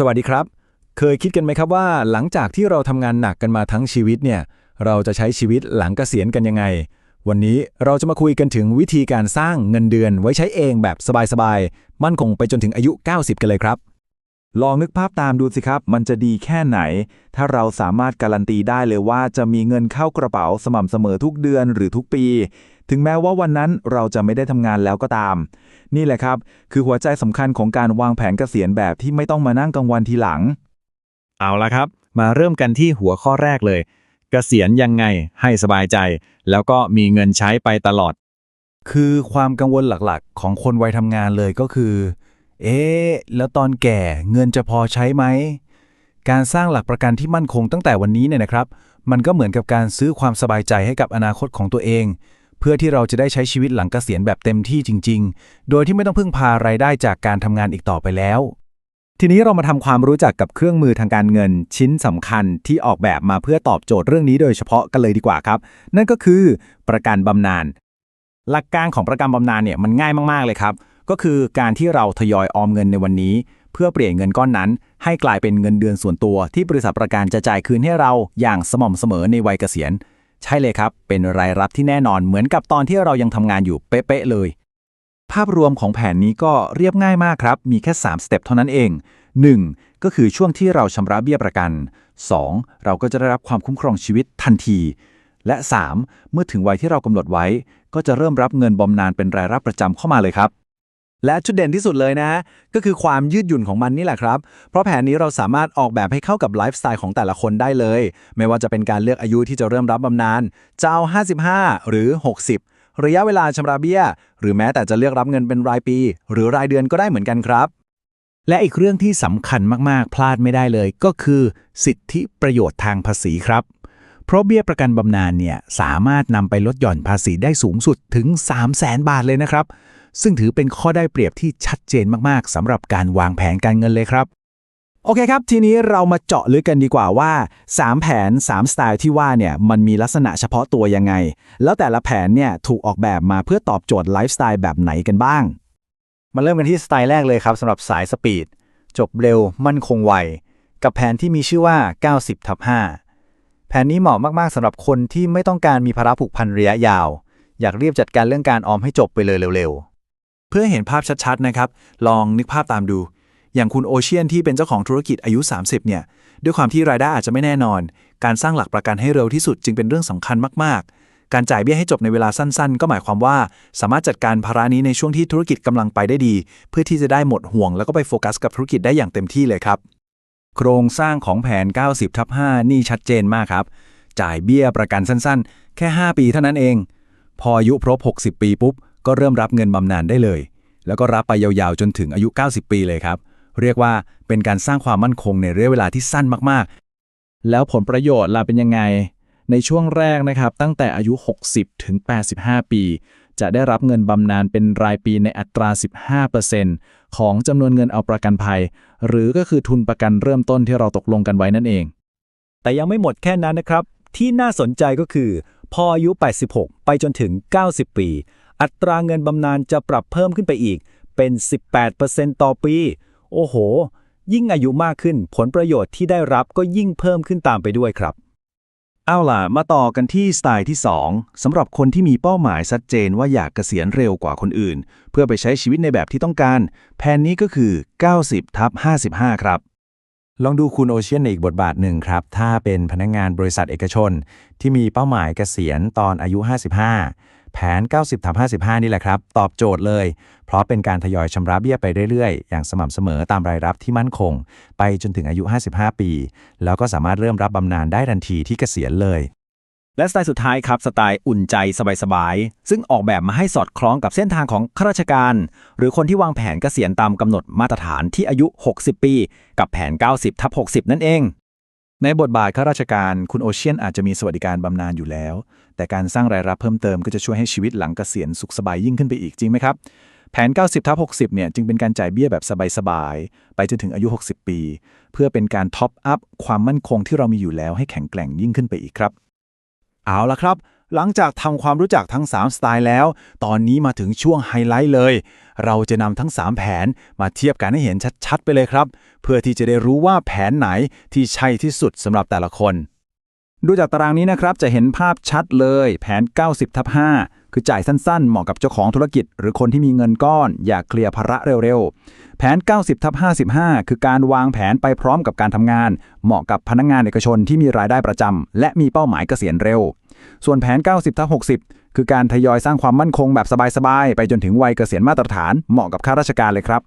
สวัสดีครับ เคยคิดกันไหมครับว่าหลังจากที่เราทำงานหนักกันมาทั้งชีวิตเนี่ย เราจะใช้ชีวิตหลังเกษียณกันยังไง วันนี้เราจะมาคุยกันถึงวิธีการสร้างเงินเดือนไว้ใช้เองแบบสบายๆ มั่นคงไปจนถึงอายุ 90 กันเลยครับ ลองนึกภาพตามดูสิครับ มันจะดีแค่ไหน ถ้าเราสามารถการันตีได้เลยว่าจะมีเงินเข้ากระเป๋าสม่ำเสมอทุกเดือนหรือทุกปี ถึงแม้ว่าวันนั้นเราจะไม่ได้ทำงานแล้วก็ตาม นี่แหละครับ คือหัวใจสำคัญของการวางแผนเกษียณแบบที่ไม่ต้องมานั่งกังวลทีหลัง เอาละครับ มาเริ่มกันที่หัวข้อแรกเลย เกษียณยังไงให้สบายใจ แล้วก็มีเงินใช้ไปตลอด คือความกังวลหลักๆ ของคนวัยทำงานเลยก็คือ เอ๊ะแล้วตอนแก่เงินจะพอใช้ไหมการสร้างหลักประกันที่มั่นคงตั้งแต่วันนี้เนี่ยนะครับ มันก็เหมือนกับการซื้อความสบายใจให้กับอนาคตของตัวเอง เพื่อที่เราจะได้ใช้ชีวิตหลังเกษียณแบบเต็มที่จริง ๆ โดยที่ไม่ต้องพึ่งพารายได้จากการทำงานอีกต่อไปแล้ว ทีนี้เรามาทำความรู้จักกับเครื่องมือทางการเงินชิ้นสำคัญที่ออกแบบมาเพื่อตอบโจทย์เรื่องนี้โดยเฉพาะกันเลยดีกว่าครับ นั่นก็คือประกันบำนาญหลักการของประกันบำนาญเนี่ยมันง่ายมากๆเลยครับ ก็คือการที่เราทยอยออมเงินในวันนี้ เพื่อเปลี่ยนเงินก้อนนั้น ให้กลายเป็นเงินเดือนส่วนตัว ที่บริษัทประกันจะจ่ายคืนให้เราอย่างสม่ำเสมอในวัยเกษียณ ใช่เลยครับ เป็นรายรับที่แน่นอนเหมือนกับตอนที่เรายังทำงานอยู่เป๊ะๆเลย ภาพรวมของแผนนี้ก็เรียบง่ายมากครับ มีแค่ 3 สเต็ปเท่านั้นเอง 1. ก็คือช่วงที่เราชำระเบี้ยประกัน 2. เราก็จะได้รับความคุ้มครองชีวิตทันที และ 3. เมื่อถึงวัยที่เรากำหนดไว้ ก็จะเริ่มรับเงินบำนาญเป็นรายรับประจำเข้ามาเลยครับ และจุดเด่นที่สุดเลยนะก็คือความยืดหยุ่นของมันนี่แหละครับ เพราะแผนนี้เราสามารถออกแบบให้เข้ากับไลฟ์สไตล์ของแต่ละคนได้เลย ไม่ว่าจะเป็นการเลือกอายุที่จะเริ่มรับบำนาญจะเอา55 หรือ 60 ระยะเวลาชำระเบี้ย หรือแม้แต่จะเลือกรับเงินเป็นรายปี หรือรายเดือนก็ได้เหมือนกันครับ และอีกเรื่องที่สำคัญมากๆ พลาดไม่ได้เลย ก็คือ สิทธิประโยชน์ทางภาษีครับเพราะเบี้ยประกันบำนาญเนี่ยสามารถนำไปลดหย่อนภาษีได้สูงสุดถึง 3 0 0แสนบาทเลยนะครับ ซึ่งถือเป็นข้อได้เปรียบที่ชัดเจนมากๆสำหรับการวางแผนการเงินเลยครับโอเคครับ ทีนี้เรามาเจาะลึกกันดีกว่าว่า 3 แผน 3 สไตล์ที่ว่าเนี่ยมันมีลักษณะเฉพาะตัวยังไง แล้วแต่ละแผนเนี่ยถูกออกแบบมาเพื่อตอบโจทย์ไลฟ์สไตล์แบบไหนกันบ้าง มาเริ่มกันที่สไตล์แรกเลยครับสำหรับสายสปีด จบเร็ว มั่นคงไว กับแผนที่มีชื่อว่า 90ทับ5แผนนี้เหมาะมาก ๆสำหรับคนที่ไม่ต้องการมีภาระผูกพันระยะยาว อยากเรียบจัดการเรื่องการออมให้จบไปเลยเร็ว เพื่อเห็นภาพชัดๆนะครับ ลองนึกภาพตามดู อย่างคุณโอเชียนที่เป็นเจ้าของธุรกิจอายุ 30 เนี่ย ด้วยความที่รายได้อาจจะไม่แน่นอน การสร้างหลักประกันให้เร็วที่สุดจึงเป็นเรื่องสำคัญมากๆ การจ่ายเบี้ยให้จบในเวลาสั้นๆ ก็หมายความว่า สามารถจัดการภาระนี้ในช่วงที่ธุรกิจกำลังไปได้ดี เพื่อที่จะได้หมดห่วง แล้วก็ไปโฟกัสกับธุรกิจได้อย่างเต็มที่เลยครับโครงสร้างของแผน 90ทับ5นี่ชัดเจนมากครับ จ่ายเบี้ยประกันสั้นๆ แค่ 5 ปีเท่านั้นเอง พออายุครบ 60 ปีปุ๊บ ก็เริ่มรับเงินบำนาญได้เลย แล้วก็รับไปยาวๆจนถึงอายุ 90 ปีเลยครับ เรียกว่าเป็นการสร้างความมั่นคงในระยะเวลาที่สั้นมากๆ แล้วผลประโยชน์ล่ะเป็นยังไง ในช่วงแรกนะครับ ตั้งแต่อายุ 60 ถึง 85 ปี จะได้รับเงินบำนาญเป็นรายปีในอัตรา 15%ของจำนวนเงินเอาประกันภัย หรือก็คือทุนประกันเริ่มต้นที่เราตกลงกันไว้นั่นเอง แต่ยังไม่หมดแค่นั้นนะครับ ที่น่าสนใจก็คือ พออายุ 86 ไปจนถึง 90 ปี อัตราเงินบำนาญจะปรับเพิ่มขึ้นไปอีก เป็น 18%ต่อปี โอ้โห ยิ่งอายุมากขึ้นผลประโยชน์ที่ได้รับก็ยิ่งเพิ่มขึ้นตามไปด้วยครับ เอาล่ะ มาต่อกันที่สไตล์ที่ 2สำหรับคนที่มีเป้าหมายชัดเจนว่าอยากเกษียณเร็วกว่าคนอื่น เพื่อไปใช้ชีวิตในแบบที่ต้องการ แผนนี้ก็คือ 90ทับ55 ครับลองดูคุณโอเชียนในอีกบทบาทหนึ่งครับ ถ้าเป็นพนักงานบริษัทเอกชน ที่มีเป้าหมายเกษียณตอนอายุ 55 แผน 90ทับ55 นี่แหละครับ ตอบโจทย์เลย เพราะเป็นการทยอยชำระเบี้ยไปเรื่อยๆ อย่างสม่ำเสมอตามรายรับที่มั่นคง ไปจนถึงอายุ 55 ปี แล้วก็สามารถเริ่มรับบำนาญได้ทันทีที่เกษียณเลย และสไตล์สุดท้ายครับ สไตล์อุ่นใจสบายๆ ซึ่งออกแบบมาให้สอดคล้องกับเส้นทางของข้าราชการ หรือคนที่วางแผนเกษียณตามกำหนดมาตรฐานที่อายุ 60 ปี กับแผน 90ทับ60 นั่นเอง ในบทบาทข้าราชการคุณโอเชียนอาจจะมีสวัสดิการบำนาญอยู่แล้ว แต่การสร้างรายรับเพิ่มเติมก็จะช่วยให้ชีวิตหลังเกษียณสุขสบายยิ่งขึ้นไปอีกจริงไหมครับ แผน 90ทับ60 เนี่ยจึงเป็นการจ่ายเบี้ยแบบสบายๆ ไปจนถึงอายุ 60 ปี เพื่อเป็นการท็อปอัพความมั่นคงที่เรามีอยู่แล้วให้แข็งแกร่งยิ่งขึ้นไปอีกครับ เอาละครับ หลังจากทำความรู้จักทั้ง 3 สไตล์แล้ว ตอนนี้มาถึงช่วงไฮไลท์เลย เราจะนำทั้ง 3 แผนมาเทียบกันให้เห็นชัดๆ ไปเลยครับ เพื่อที่จะได้รู้ว่าแผนไหนที่ใช่ที่สุดสำหรับแต่ละคน ดูจากตารางนี้นะครับจะเห็นภาพชัดเลย แผน 90ทับ5คือจ่ายสั้นๆ เหมาะกับเจ้าของธุรกิจ หรือคนที่มีเงินก้อน อยากเคลียร์ภาระเร็วๆ แผน 90ทับ55 คือการวางแผนไปพร้อมกับการทำงาน เหมาะกับพนักงานเอกชนที่มีรายได้ประจำและมีเป้าหมายเกษียณเร็ว ส่วนแผน 90ทับ60 คือการทยอยสร้างความมั่นคงแบบสบายๆ ไปจนถึงวัยเกษียณมาตรฐานเหมาะกับข้าราชการเลยครับ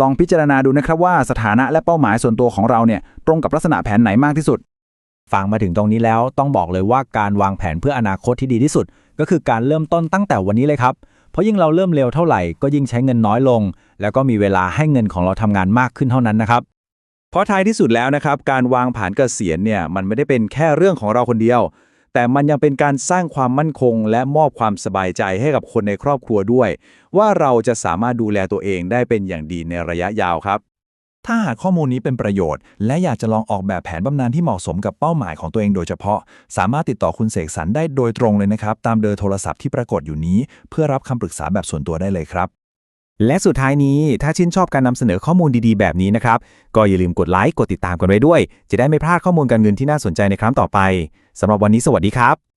ลองพิจารณาดูนะครับว่าสถานะและเป้าหมายส่วนตัวของเราเนี่ยตรงกับลักษณะแผนไหนมากที่สุด ฟังมาถึงตรงนี้แล้วต้องบอกเลยว่าการวางแผนเพื่ออนาคตที่ดีที่สุด ก็คือการเริ่มต้นตั้งแต่วันนี้เลยครับ เพราะยิ่งเราเริ่มเร็วเท่าไหร่ก็ยิ่งใช้เงินน้อยลง แล้วก็มีเวลาให้เงินของเราทำงานมากขึ้นเท่านั้นนะครับเพราะท้ายที่สุดแล้วนะครับการวางแผนเกษียณเนี่ยมันไม่ได้เป็นแค่เรื่องของเราคนเดียว แต่มันยังเป็นการสร้างความมั่นคง และมอบความสบายใจให้กับคนในครอบครัวด้วย ว่าเราจะสามารถดูแลตัวเองได้เป็นอย่างดีในระยะยาวครับ ถ้าหากข้อมูลนี้เป็นประโยชน์ และอยากจะลองออกแบบแผนบำนาญที่เหมาะสมกับเป้าหมายของตัวเองโดยเฉพาะ สามารถติดต่อคุณเสกสรรได้โดยตรงเลยนะครับ ตามเบอร์โทรศัพท์ที่ปรากฏอยู่นี้ เพื่อรับคำปรึกษาแบบส่วนตัวได้เลยครับ และสุดท้ายนี้ถ้าชื่นชอบการนำเสนอข้อมูลดีๆ แบบนี้นะครับ ก็อย่าลืมกดไลค์กดติดตามกันไว้ด้วย จะได้ไม่พลาดข้อมูลการเงินที่น่าสนใจในครั้งต่อไปสำหรับวันนี้สวัสดีครับ